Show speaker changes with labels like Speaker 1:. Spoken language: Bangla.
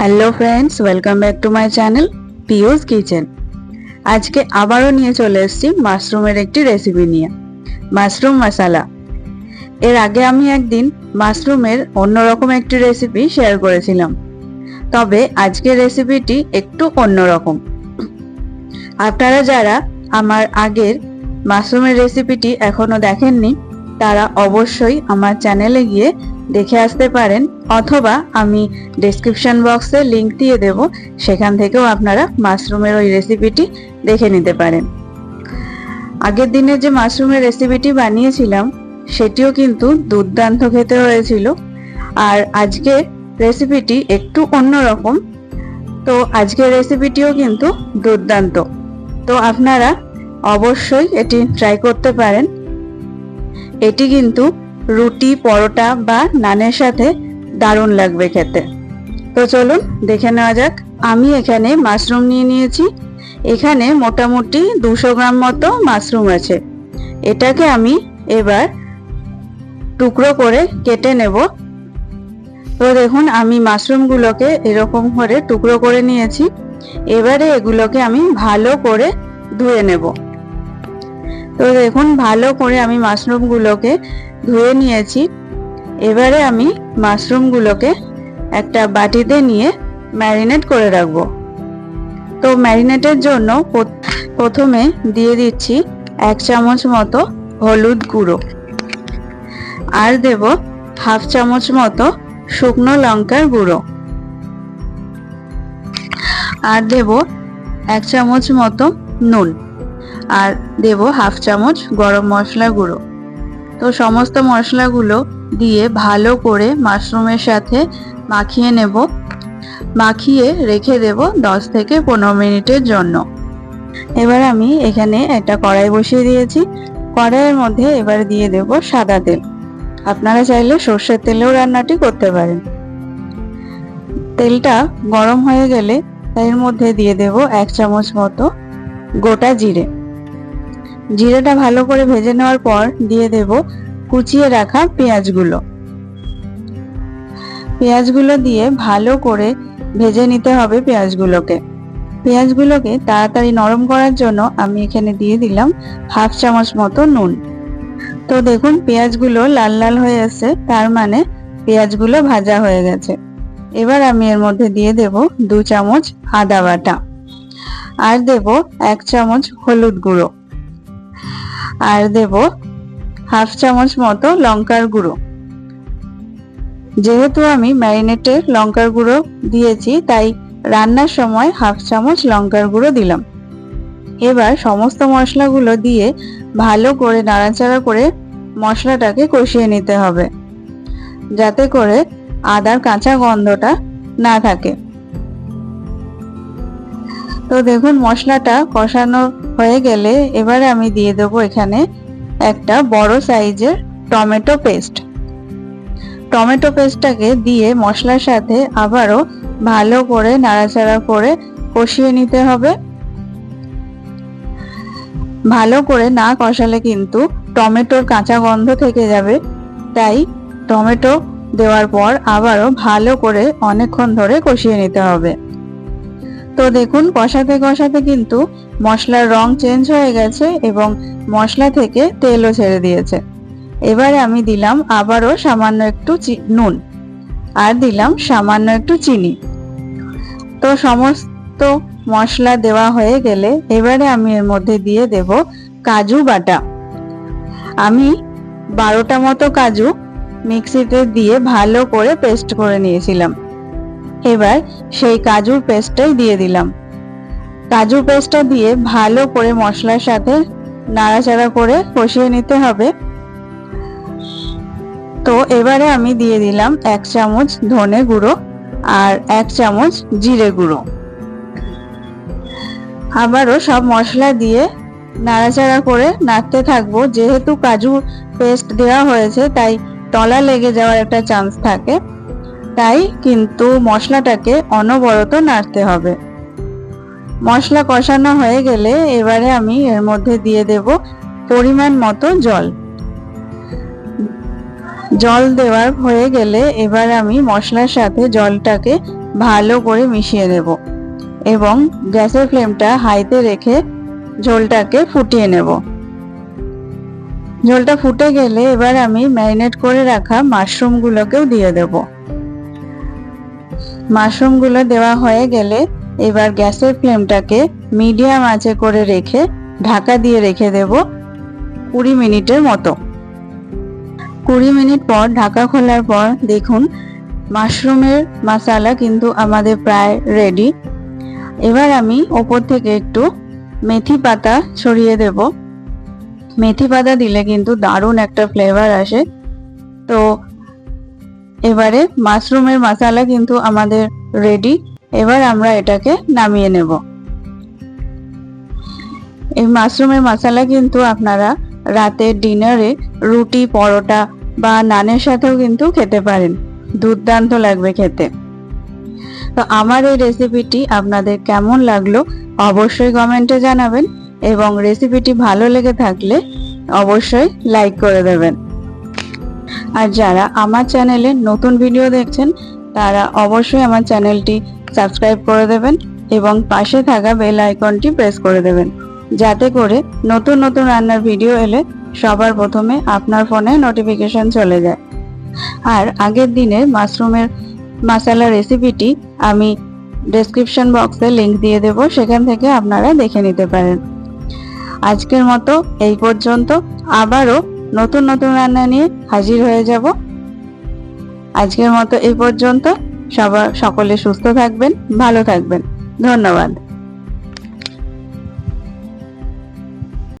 Speaker 1: Hello friends welcome back to my channel Pio's kitchen আজকে আবারও নিয়ে চলে এসেছি মাশরুমের একটি রেসিপি নিয়ে। মাশরুম মশালা এর আগে আমি একদিন মাশরুমের অন্যরকম একটি রেসিপি শেয়ার করেছিলাম। তবে আজকের রেসিপিটি একটু অন্যরকম। আপনারা যারা আমার আগের মাশরুমের রেসিপিটি এখনও দেখেননি, তারা অবশ্যই আমার চ্যানেলে গিয়ে দেখে আসতে পারেন, অথবা আমি ডেসক্রিপশন বক্সে লিংক দিয়ে দেব, সেখান থেকেও আপনারা মাশরুমের ওই রেসিপিটি দেখে নিতে পারেন। আগের দিনে যে মাশরুমের রেসিপিটি বানিয়েছিলাম, সেটিও কিন্তু দুর্দান্ত খেতে হয়েছিল। আর আজকের রেসিপিটি একটু অন্যরকম তো আজকের রেসিপিটিও কিন্তু দুর্দান্ত। তো আপনারা অবশ্যই এটি ট্রাই করতে পারেন। এটি কিন্তু রুটি, পরোটা বা নানের সাথে দারুণ লাগবে খেতে। তো চলুন দেখে নেওয়া যাক। আমি এখানে মাশরুম নিয়ে নিয়েছি। এখানে মোটামুটি দুশো গ্রাম মতো মাশরুম আছে। এটাকে আমি এবার টুকরো করে কেটে নেব। তো দেখুন, আমি মাশরুমগুলোকে এরকম করে টুকরো করে নিয়েছি। এবারে এগুলোকে আমি ভালো করে ধুয়ে নেব। তো দেখুন, ভালো করে আমি মাশরুমগুলোকে ধুয়ে নিয়েছি। এবারে আমি মাশরুমগুলোকে একটা বাটিতে নিয়ে ম্যারিনেট করে রাখব। তো ম্যারিনেটের জন্য প্রথমে দিয়ে দিচ্ছি এক চামচ মতো হলুদ গুঁড়ো। আর দেব হাফ চামচ মতো শুকনো লঙ্কার গুঁড়ো। আর দেব এক চামচ মতো নুন। আর দেব হাফ চামচ গরম মশলা গুঁড়ো। তো সমস্ত মশলাগুলো দিয়ে ভালো করে মাশরুমের সাথে মাখিয়ে নেব। মাখিয়ে রেখে দেব দশ থেকে পনেরো মিনিটের জন্য। এবার আমি এখানে একটা কড়াই বসিয়ে দিয়েছি। কড়াইয়ের মধ্যে এবার দিয়ে দেব সাদা তেল। আপনারা চাইলে সর্ষের তেলেও রান্নাটি করতে পারেন। তেলটা গরম হয়ে গেলে এর মধ্যে দিয়ে দেব এক চামচ মতো গোটা জিরে। জিরেটা ভালো করে ভেজে নেওয়ার পর দিয়ে দেব কুচিয়ে রাখা পেঁয়াজগুলো। পেঁয়াজগুলো দিয়ে ভালো করে ভেজে নিতে হবে পেঁয়াজগুলোকে। পেঁয়াজগুলোকে তাড়াতাড়ি নরম করার জন্য আমি এখানে দিয়ে দিলাম হাফ চামচ মতো নুন। তো দেখুন পেঁয়াজগুলো লাল লাল হয়ে এসছে, তার মানে পেঁয়াজগুলো ভাজা হয়ে গেছে। এবার আমি এর মধ্যে দিয়ে দেব দু চামচ আদা বাটা। আর দেব এক চামচ হলুদ গুঁড়ো। আর দেব হাফ চামচ মতো লঙ্কার গুঁড়ো। যেহেতু আমি ম্যারিনেটে লঙ্কার গুঁড়ো দিয়েছি, তাই রান্নার সময় হাফ চামচ লঙ্কার গুঁড়ো দিলাম। এবার সমস্ত মশলাগুলো দিয়ে ভালো করে নাড়াচাড়া করে মশলাটাকে কষিয়ে নিতে হবে, যাতে করে আদার কাঁচা গন্ধটা না থাকে। তো দেখুন, মশলাটা কষানো হয়ে গেলে এবারে আমি দিয়ে দেবো এখানে একটা বড় সাইজের টমেটো পেস্ট। টমেটো পেস্টটাকে দিয়ে মশলার সাথে আবারও ভালো করে নাড়াচাড়া করে কষিয়ে নিতে হবে। ভালো করে না কষালে কিন্তু টমেটোর কাঁচা গন্ধ থেকে যাবে। তাই টমেটো দেওয়ার পর আবারও ভালো করে অনেকক্ষণ ধরে কষিয়ে নিতে হবে। তো দেখুন, কষাতে কষাতে কিন্তু মশলার রং চেঞ্জ হয়ে গেছে এবং মশলা থেকে তেলও ছেড়ে দিয়েছে। এবারে আমি দিলাম আবারও সামান্য একটু নুন। আর দিলাম সামান্য একটু চিনি। তো সমস্ত মশলা দেওয়া হয়ে গেলে এবারে আমি এর মধ্যে দিয়ে দেব কাজু বাটা। আমি বারোটা মতো কাজু মিক্সিতে দিয়ে ভালো করে পেস্ট করে নিয়েছিলাম। এবার সেই কাজুর পেস্টটাই দিয়ে দিলাম। কাজু পেস্টটা দিয়ে ভালো করে মশলার সাথে নাড়াচাড়া করে কষিয়ে নিতে হবে। তো এবারে আমি দিয়ে দিলাম এক চামচ ধনে গুঁড়ো আর এক চামচ জিরে গুঁড়ো। আবারও সব মশলা দিয়ে নাড়াচাড়া করে নাড়তে থাকব। যেহেতু কাজু পেস্ট দেওয়া হয়েছে, তাই তলা লেগে যাওয়ার একটা চান্স থাকে। তাই কিন্তু মশলাটাকে অনবরত নাড়তে হবে। মশলা কষানো হয়ে গেলে এবারে আমি এর মধ্যে দিয়ে দেব পরিমাণ মতো জল। জল দেওয়ার হয়ে গেলে এবার আমি মশলার সাথে জলটাকে ভালো করে মিশিয়ে দেব এবং গ্যাসের ফ্লেমটা হাইতে রেখে ঝোলটাকে ফুটিয়ে নেব। ঝোলটা ফুটে গেলে এবার আমি ম্যারিনেট করে রাখা মাশরুমগুলোকেও দিয়ে দেব। মাশরুমগুলো দেওয়া হয়ে গেলে এবার গ্যাসের ফ্লেমটাকে মিডিয়াম আঁচে করে রেখে ঢাকা দিয়ে রেখে দেব কুড়ি মিনিটের মতো। কুড়ি মিনিট পর ঢাকা খোলার পর দেখুন, মাশরুমের মশালা কিন্তু আমাদের প্রায় রেডি এবার আমি ওপর থেকে একটু মেথি পাতা ছড়িয়ে দেব। মেথি পাতা দিলে কিন্তু দারুণ একটা ফ্লেভার আসে। তো এবারে মাশরুমের মশালা কিন্তু আমাদের রেডি এবার আমরা এটাকে নামিয়ে নেব। এই মাশরুমের মশালা কিন্তু আপনারা রাতের ডিনারে রুটি, পরোটা বা নানের সাথেও কিন্তু খেতে পারেন। দুর্দান্ত লাগবে খেতে। তো আমার এই রেসিপিটি আপনাদের কেমন লাগল অবশ্যই কমেন্টে জানাবেন এবং রেসিপিটি ভালো লেগে থাকলে অবশ্যই লাইক করে দেবেন। আর যারা আমার চ্যানেলে নতুন ভিডিও দেখছেন, তারা অবশ্যই আমার চ্যানেলটি সাবস্ক্রাইব করে দেবেন এবং পাশে থাকা বেল আইকনটি প্রেস করে দেবেন। যাতে করে নতুন নতুন রান্নার ভিডিও এলে সবার প্রথমে আপনার ফোনে নোটিফিকেশন চলে যায়। আর আগের দিনে মাশরুমের মশালা রেসিপিটি আমি ডেসক্রিপশন বক্সে লিংক দিয়ে দেব, সেখান থেকে আপনারা দেখে নিতে পারেন। আজকের মতো এই পর্যন্ত। আবারও নতুন নতুন রান্না নিয়ে হাজির হয়ে যাব। আজকের মতো এই পর্যন্ত। সবার সকলে সুস্থ থাকবেন, ভালো থাকবেন। ধন্যবাদ।